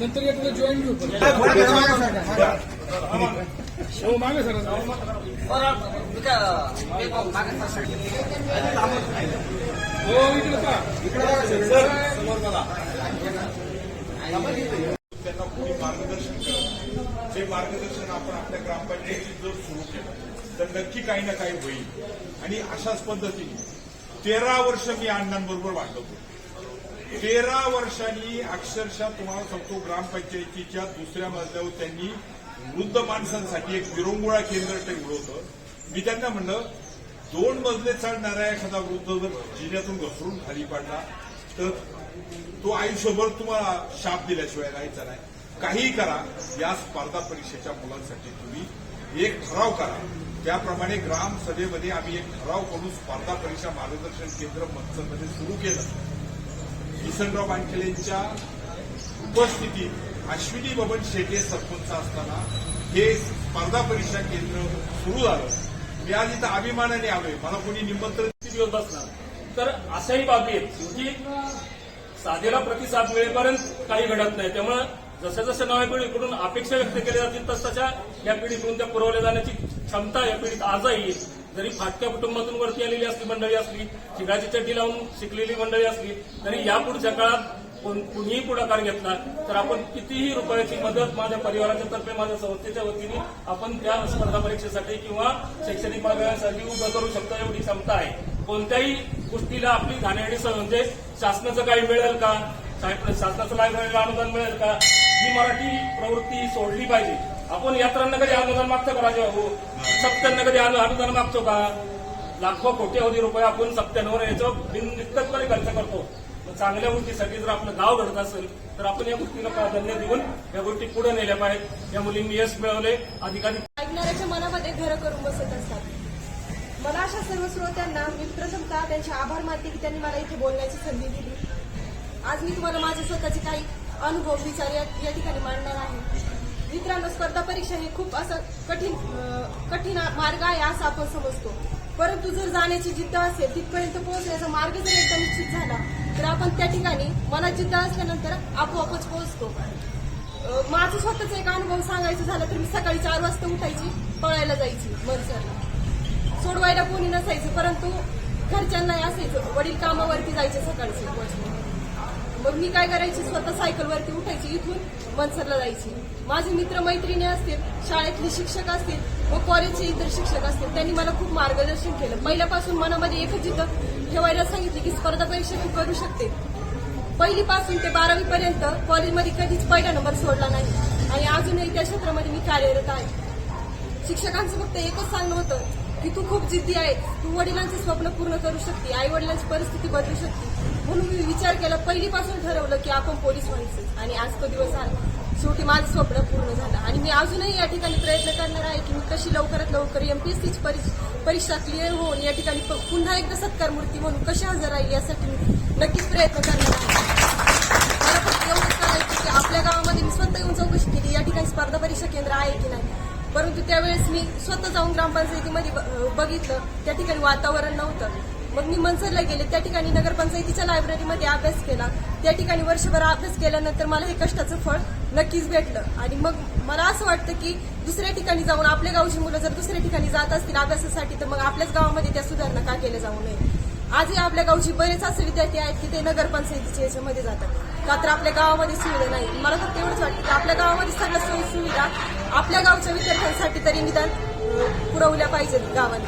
नंतर येतो जॉईन घेऊ पण. हो मागे सर हो इकडे पहा त्यांना कोणी मार्गदर्शन करा जे मार्गदर्शन आपण आपल्या ग्रामपंचायतीत जर सुरू केलं तर नक्की काही ना काही होईल आणि अशाच पद्धतीने तेरा वर्ष मी अण्णांबरोबर वाढलो तेरा वर्षांनी अक्षरशः तुम्हाला सांगतो ग्रामपंचायतीच्या दुसऱ्या मजल्यावर त्यांनी वृद्ध माणसांसाठी एक विरंगुळा केंद्र ठेवलं होतं मी त्यांना म्हणलं दोन मजले चढणारा एखादा वृद्ध जर जिन्यातून घसरून खाली पडला तर तो आयुष्यभर तुम्हाला शाप दिल्याशिवाय राहायचा नाही. काहीही करा या स्पर्धा परीक्षेच्या मुलांसाठी तुम्ही एक ठराव करा. त्याप्रमाणे ग्रामसभेमध्ये आम्ही एक ठराव करून स्पर्धा परीक्षा मार्गदर्शन केंद्र मंचमध्ये सुरू केलं. किसनराव बांडखेलेंच्या उपस्थितीत अश्विनी बबन शेटे सरपंच असताना हे स्पर्धा परीक्षा केंद्र सुरू झालं. मी आज इथं अभिमानाने आलोय मला कोणी निमंत्रण किती दिवस बसणार. तर अशाही बाबी आहेत की साधेला प्रतिसाद मिळेपर्यंत काही घडत नाही. त्यामुळे जसं जसं नव्या पिढीकडून अपेक्षा व्यक्त केल्या जातील तस तशा या पिढीकडून त्या पुरवल्या जाण्याची क्षमता या पिढीत आजही येईल जरी फाटक्या कुटुंबातून वरती आलेली असली मंडळी असली शिगाची चड्डी लावून शिकलेली मंडळी असली तरी यापुढच्या काळात कुणीही पुढाकार घेतला तर आपण कितीही रुपयाची मदत माझ्या परिवाराच्या तर्फे माझ्या संस्थेच्या वतीने आपण त्या स्पर्धा परीक्षेसाठी किंवा शैक्षणिक मार्गासाठी उभं करू शकतो एवढी क्षमता आहे. कोणत्याही गोष्टीला आपली घाणेरडी म्हणजे शासनाचं काही मिळेल का? साहेब- शासनाचं लायब्ररीला अनुदान मिळेल का? ही मराठी प्रवृत्ती सोडली पाहिजे. आपण यात्रांना कधी अनुदान मागतो का राजा हो सप्त्यांना कधी अनुदान मागतो का? लाखो कोट्यावधी रुपये आपण सप्त्यांवर याचं बिनदिक्कतपणे खर्च करतो. चांगल्या गोष्टीसाठी जर आपलं गाव घडत असेल तर आपण या गोष्टीला प्राधान्य देऊन या गोष्टी पुढे नेल्या पाहिजेत. या मुलींनी यश मिळवले अधिकारी ऐकणाऱ्याच्या मनामध्ये घर करून बसत असतात. मला अशा सर्व श्रोत्यांना मी प्रथमता त्यांचे आभार मानते की त्यांनी मला इथे बोलण्याची संधी दिली. आज मी तुम्हाला माझे स्वतःचे काही अनुभव विचार या ठिकाणी मांडणार आहे. मित्रांनो स्पर्धा परीक्षा ही खूप असं कठीण कठीण मार्ग आहे असं आपण समजतो. परंतु जर जाण्याची जिद्द असेल तिथपर्यंत पोहोचण्याचा मार्ग जर एकदा निश्चित झाला तर आपण त्या ठिकाणी मनात जिद्द असल्यानंतर आपोआपच पोहोचतो. माझं स्वतःचा एक अनुभव सांगायचं झालं तर मी सकाळी चार वाजता उठायची पळायला जायची मनसरला. सोडवायला कोणी नसायचं परंतु घरच्यांनाही असायचं वडील कामावरती जायचे सकाळचे पोहोचले मग मी काय करायची? स्वतः सायकलवरती उठायची इथून मनसरला जायची. माझे मित्र मैत्रिणी असतील शाळेतले शिक्षक असतील व कॉलेजचे इतर शिक्षक असतील त्यांनी मला खूप मार्गदर्शन केलं. पहिल्यापासून मनामध्ये एकच जिथं ठेवायला सांगितली की स्पर्धा परीक्षा तू करू शकते. पहिलीपासून ते बारावी पर्यंत कॉलेजमध्ये कधीच पहिला नंबर सोडला नाही. आणि अजूनही त्या क्षेत्रामध्ये मी कार्यरत आहे. शिक्षकांचं फक्त एकच सांगणं होतं की तू खूप जिद्दी आहे. तू वडिलांचे स्वप्न पूर्ण करू शकते आई वडिलांची परिस्थिती बदलू शकते. म्हणून मी विचार केला पहिलीपासून ठरवलं की आपण पोलीस व्हायचं. आणि आज तो दिवस आला. शेवटी माझं स्वप्न पूर्ण झालं. आणि मी अजूनही या ठिकाणी प्रयत्न करणार आहे की मी कशी लवकरात लवकर एमपीएससीची परीक्षा क्लिअर होऊन या ठिकाणी प- पुन्हा एकदा सत्कार मूर्ती म्हणून कशी हजर राहील यासाठी मी नक्कीच प्रयत्न करणार आहे. मला फक्त एवढंच करायचं की आपल्या गावामध्ये मी स्वतः येऊन चौकशी केली. या ठिकाणी स्पर्धा परीक्षा केंद्र आहे की नाही? परंतु त्यावेळेस मी स्वतः जाऊन ग्रामपंचायतीमध्ये ब- बघितलं. त्या ठिकाणी वातावरण नव्हतं. मग मी मनसरला गेले. त्या ठिकाणी नगरपंचायतीच्या लायब्ररीमध्ये अभ्यास केला. त्या ठिकाणी वर्षभर अभ्यास केल्यानंतर मला हे कष्टाचं फळ नक्कीच भेटलं. आणि मग मला असं वाटतं की दुसऱ्या ठिकाणी जाऊन आपल्या गावची मुलं जर दुसऱ्या ठिकाणी जात असतील अभ्यासासाठी तर मग आपल्याच गावामध्ये त्या सुधारणा का केल्या जाऊ नये आजही आपल्या गावची बरेच असे विद्यार्थी आहेत की ते नगरपंचायतीच्या याच्यामध्ये जातात. का तर आपल्या गावामध्ये सुविधा नाही. मला तर तेवढंच वाटतं की आपल्या गावामध्ये सगळ्या सोयी सुविधा आपल्या गावच्या विद्यार्थ्यांसाठी तरी निदान पुरवल्या पाहिजेत गावात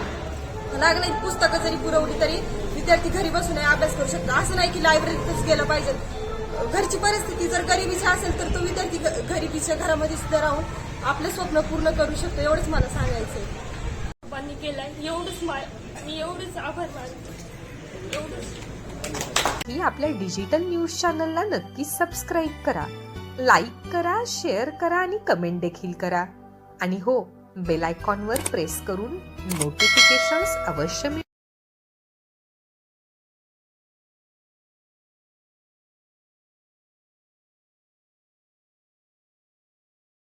लागणारी पुस्तकं जरी पुरवली तरी विद्यार्थी घरी बसूनही अभ्यास करू शकतात. असं नाही की लायब्ररीतच गेलं पाहिजे घरची परिस्थिती जर गरिबीची असेल तर तो विद्यार्थी घ- गरिबीच्या घरामध्ये सुद्धा राहून आपलं स्वप्न पूर्ण करू शकतो एवढंच मला सांगायचं बाबांनी केलाय. एवढंच मा मी एवढंच आभार मानतो. एवढंच. ही आपल्या डिजिटल न्यूज चॅनलला नक्कीच सबस्क्राईब करा लाईक करा शेअर करा आणि कमेंट देखील करा. आणि हो बेल आयकॉनवर प्रेस करून नोटिफिकेशन्स अवश्य मिळवा.